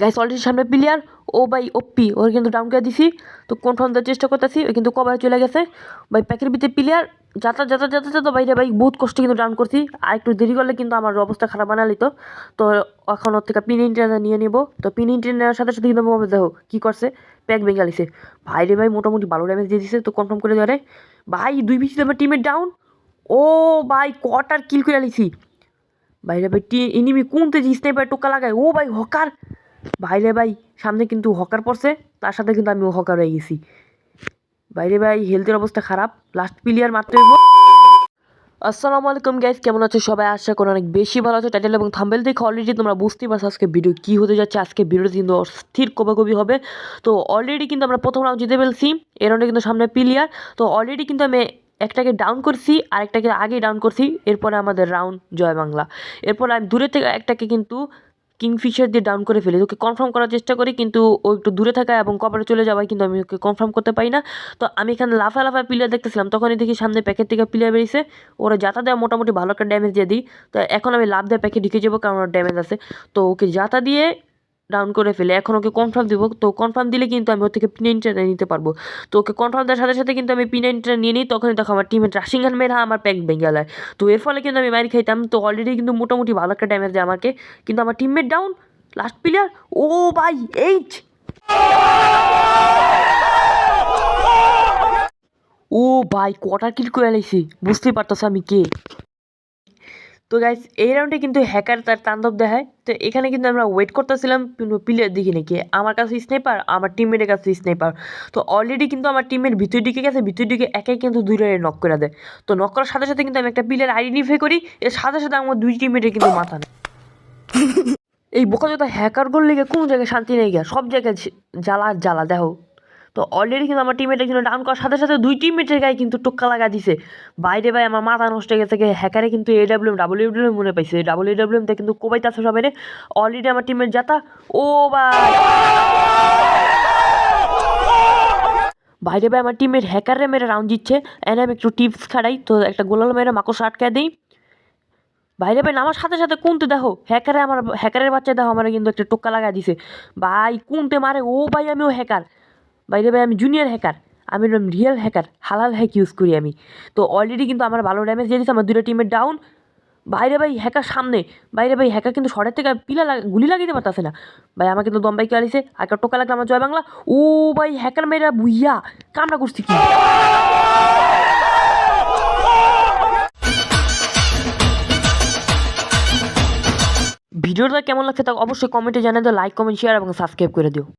Guys already সামনে player ও ভাই ওপি ওর কিন্তু ডাউন করে দিছি। তো কনফার্ম দেওয়ার চেষ্টা করতেছি কিন্তু কভারে চলে গেছে। ভাই প্যাকের ভিতরে প্লেয়ার যাতা যাতা যাতা যাতা বাইরে ভাই বহুত কষ্ট কিন্তু ডাউন করছি। আর একটু দেরি করলে কিন্তু আমার অবস্থা খারাপ বানালি তো। তো এখন ওর থেকে পিন ইন্টারনে নিয়ে নেব। তো পিন ইন্টারনের সাথে সাথে কিন্তু দেখো কী করছে প্যাক ভেঙে আলিছে ভাই রে ভাই, মোটামুটি ভালো ড্যামেজ দিয়ে দিছে, তো কনফার্ম করে দেওয়ারে ভাই, দুই বিশি আমার টিমের ডাউন ও ভাই কটার কিল করে আলিছি ভাইরে ভাই, টি এনিমি কোন তেজি স্নাইপার টোকা লাগায়? ও ভাই হকার ভাইরে ভাই, সামনে কিন্তু হকার পড়ছে, তার সাথে কিন্তু আমিও হকার হয়ে গেছি। বাইরে ভাই হেলথের অবস্থা খারাপ লাস্ট প্লেয়ার মারতে হইব। আসসালামু আলাইকুম গাইস কেমন আছো সবাই? আশা করি অনেক বেশি ভালো আছো। টাইটেল এবং থাম্বেল দেখে অলরেডি তোমরা বুঝতেই পারছ আজকে ভিডিও কী হতে যাচ্ছে। আজকে ভিডিওটা কিন্তু অস্থির কবি হবে। তো অলরেডি কিন্তু আমরা প্রথম রাউন্ড জিতে ফেলছি। এর রাউন্ডে কিন্তু সামনে প্লেয়ার তো অলরেডি কিন্তু আমি একটাকে ডাউন করছি আর একটাকে আগে ডাউন করছি। এরপরে আমাদের রাউন্ড জয় বাংলা। এরপরে আমি দূরে থেকে একটাকে কিন্তু কিংফিশার দিয়ে ডাউন করে ফেলি। ওকে কনফার্ম করার চেষ্টা করি, কিন্তু ও একটু দূরে থাকা এবং কভারে চলে যাওয়ায় কিন্তু আমি ওকে কনফার্ম করতে পারি না। তো আমি এখানে লাফা লাফা প্লেয়ার দেখতেছিলাম, তখনই দেখি সামনে প্যাকেট থেকে প্লেয়ার বেরিয়েছে। ওরা যাতা দেওয়া মোটামুটি ভালো একটা ড্যামেজ দিয়ে দিই। তো এখন আমি লাভ দেওয়া প্যাকেট ঢুকে যাব, কারণ ওর ড্যামেজ আছে। তো ওকে যাতা দিয়ে ডাউন করে ফেলে। এখন ওকে কনফার্ম দিব। তো কনফার্ম দিলে কিন্তু আমি ওর থেকে পিনাইনটা নিতে পারব। তো ওকে কনফার্ম দেওয়ার সাথে সাথে কিন্তু আমি পিনাইনটা নিয়ে নিই। তখনই দেখো আমার টিমের রাশিং গান মেরা আমার প্যাক ভেঙে গেলায় তো এর ফলে কিন্তু আমি মারি খাইতাম। তো অলরেডি কিন্তু মোটামুটি ভালো একটা ড্যামেজ দেয় আমাকে। কিন্তু আমার টিমমেট ডাউন লাস্ট প্লেয়ার ও ভাই এইচ ও ভাই কোয়ার্টার কিল করে লাইছি। বুঝতেই পারতেছ আমি কে? তো গাইস এই রাউন্ডে কিন্তু হ্যাকার তার তাণ্ডব দেখায়। তো এখানে কিন্তু আমরা ওয়েট করতেছিলাম প্লেয়ার দেখি নাকি আমার কাছে স্নাইপার আমার টিমমেটের কাছে স্নাইপার তো অলরেডি কিন্তু আমার টিমের ভিতর দিকে গেছে ভিতর দিকে একাই কিন্তু দুই রাউন্ডে নক করে দেয়। তো নক করার সাথে সাথে কিন্তু আমি একটা প্লেয়ার আইডেন্টিফাই করি, এর সাথে সাথে আমার দুই টিমমেটের কিন্তু মাথা নেই এই বোকাচোদা হ্যাকার লেগে কোনো জায়গায় শান্তি নেই গিয়া? সব জায়গায় জ্বালা জ্বালা দেখো। তো অলরেডি কিন্তু আমার টিমমেট কিন্তু ডাউন করার সাথে সাথে দুই টিমমেটের গায়ে কিন্তু টোক্কা লাগা দিছে। বাইরে ভাই আমার মাথা নষ্ট হয়ে গেছে হ্যাকারে কিন্তু এ ডাব্লিউ ডাব্লিউ ডাব্লিউ মনে পাইছে। ডাব্লিউ তে কিন্তু কোবাইতেছে সবাই রে। অলরেডি আমার টিমের যাতা। ও ভাই! বাইরে ভাই আমার টিমের হ্যাকারে মেরে রাউন্ড দিচ্ছে এনে আমি একটু টিপস খাড়াই তো একটা গোলাল মেরে মাকড় আটকায় দিই। বাইরে ভাই আমার সাথে সাথে কোনতে দেখো। হ্যাকারে আমার হ্যাকারের বাচ্চা দেখো, আমার কিন্তু একটা টোক্কা লাগা দিছে। ভাই, কোনতে মারে। ও ভাই, আমিও হ্যাকার বাইরে ভাই আমি জুনিয়র হ্যাকার আমি রিয়েল হ্যাকার হালাল হ্যাক ইউজ করি আমি। তো অলরেডি কিন্তু আমার ভালো ড্যামেজ দিয়ে দিচ্ছে আমার দুটো টিমের ডাউন বাইরে ভাই হ্যাকার সামনে। বাইরে ভাই হ্যাকার কিন্তু শরের থেকে পিলা গুলি লাগিয়ে পারতেছে না। ভাই আমার কিন্তু দম বাইকে আলিছে আর টোকা লাগল আমার জয় বাংলা। ও ভাই হ্যাকার মেয়েরা বুইয়া, কামড়া করছি কি? ভিডিওটা কেমন লাগছে তা অবশ্যই কমেন্টে জানিয়ে দিও লাইক কমেন্ট শেয়ার এবং সাবস্ক্রাইব করে দিও।